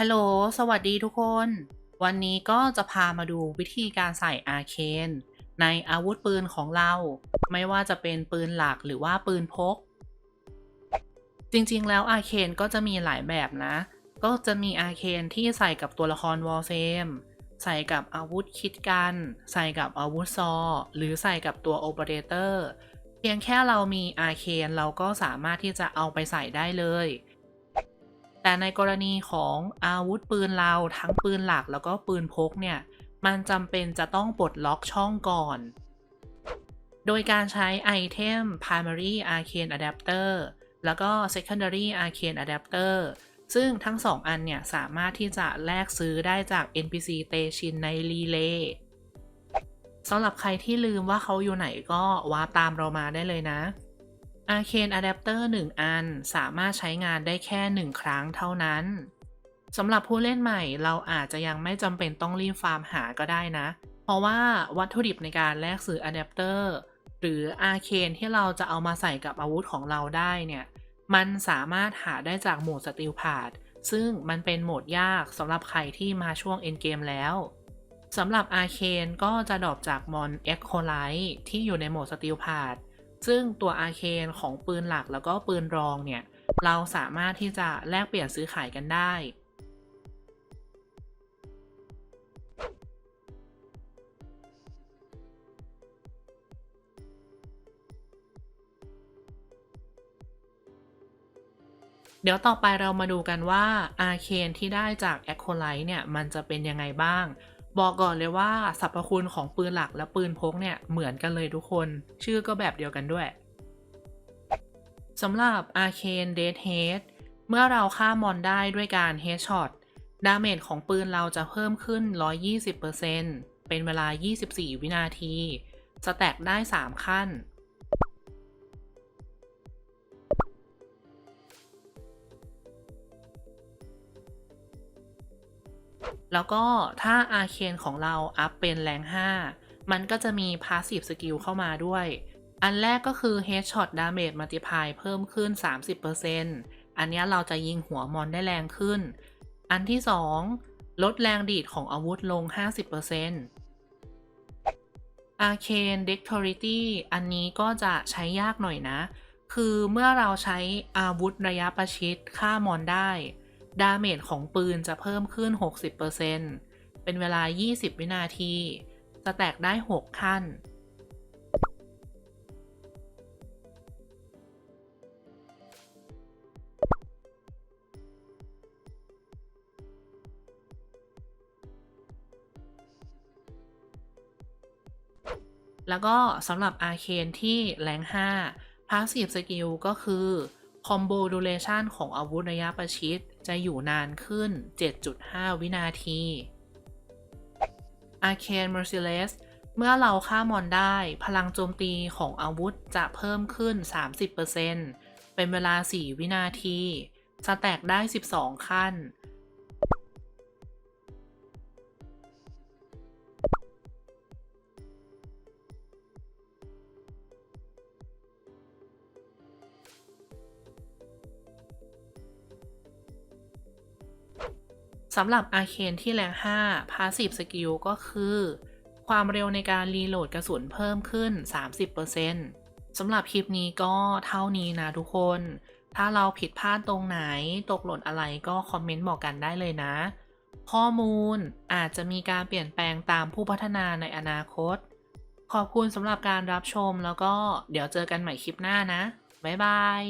ฮัลโหล สวัสดีทุกคน วันนี้ก็จะพามาดูวิธีการใส่อาเคนในอาวุธปืนของเรา ไม่ว่าจะเป็นปืนหลักหรือว่าปืนพก จริงๆ แล้วอาเคนก็จะมีหลายแบบนะ ก็จะมีอาเคนที่ใส่กับตัวละครวอลเฟมใส่กับอาวุธคิดกัน ใส่กับอาวุธซอ หรือใส่กับตัวโอเปอเรเตอร์ เพียงแค่เรามีอาเคนเราก็สามารถที่จะเอาไปใส่ได้เลย แต่ในกรณีของอาวุธปืนเราทั้งปืนหลักแล้วก็ปืนพกเนี่ยมันจำเป็นจะต้องปลดล็อกช่องก่อน โดยการใช้ไอเทม primary arcane adapter แล้วก็ secondary arcane adapter ซึ่งทั้งสองอันเนี่ย สามารถที่จะแลกซื้อได้จาก NPC เตชินในรีเลย์สำหรับใครที่ลืมว่าเขาอยู่ไหนก็วาร์ปตามเรามาได้เลยนะ Arcane Adapter 1อันสามารถใช้งานได้แค่ 1 ครั้งเท่านั้นสำหรับผู้เล่นใหม่เราอาจจะยังไม่จำเป็นต้องรีบฟาร์มหาก็ได้นะ เพราะว่าวัตถุดิบในการแลกซื้ออะแดปเตอร์หรืออาเคนที่เราจะเอามาใส่กับอาวุธของเราได้เนี่ย มันสามารถหาได้จากโหมดสติลพาดซึ่งมันเป็นโหมดยากสำหรับใครที่มาช่วงเอ็นเกมแล้วสำหรับอาเคนก็จะดรอปจากมอนเอ็กโคไลท์ที่อยู่ในโหมดสติลพาด ซึ่งตัวอาเคนของปืนหลักแล้วก็ปืนรองเนี่ย เราสามารถที่จะแลกเปลี่ยนซื้อขายกันได้ เดี๋ยวต่อไปเรามาดูกันว่าอาเคนที่ได้จากแอคโคไลท์เนี่ย มันจะเป็นยังไงบ้าง บอกก่อนเลยว่าสรรพคุณของปืนหลักและปืนพกเนี่ยเหมือนกันเลยทุกคน ชื่อก็แบบเดียวกันด้วยสำหรับ Arcane Dead Head เมื่อเราฆ่ามอนได้ด้วยการ Headshot ดาเมจของปืนเราจะเพิ่มขึ้น 120%เป็นเวลา 24 วินาที สแต็กได้ 3 ขั้น แล้วก็ถ้าอาเคนของเราอัพเป็นแรง 5 มันก็จะมี Passive Skill เข้ามาด้วย อันแรกก็คือ Headshot Damage Multiply เพิ่มขึ้น 30%อันนี้เราจะยิงหัวมอนได้แรงขึ้น อันที่ 2 ลดแรงดีดของอาวุธลง 50% Arcane Dexterity อันนี้ก็จะใช้ยากหน่อยนะ คือเมื่อเราใช้อาวุธระยะประชิดฆ่ามอนได้ ดาเมจของปืนจะเพิ่มขึ้น 60%เป็นเวลา 20 วินาที สแต็กได้ 6 ขั้น แล้วก็สำหรับอาเคนที่แรง5 Passive Skill ก็คือ Combo Duration ของอาวุธระยะประชิด จะอยู่นานขึ้น 7.5 วินาที Arcane Merciless เมื่อเราฆ่ามอนได้ พลังโจมตีของอาวุธจะเพิ่มขึ้น 30%เป็นเวลา 4 วินาที สแต็กได้ 12 ขั้น สำหรับอาเคนที่แรง5 Passive Skill ก็คือ ความเร็วในการรีโหลดกระสุนเพิ่มขึ้น 30%สำหรับคลิปนี้ก็เท่านี้นะทุกคน ถ้าเราผิดพลาดตรงไหน ตกหล่นอะไรก็คอมเมนต์บอกกันได้เลยนะ ข้อมูลอาจจะมีการเปลี่ยนแปลงตามผู้พัฒนาในอนาคต ขอบคุณสำหรับการรับชมแล้วก็เดี๋ยวเจอกันใหม่คลิปหน้านะ บ๊ายบาย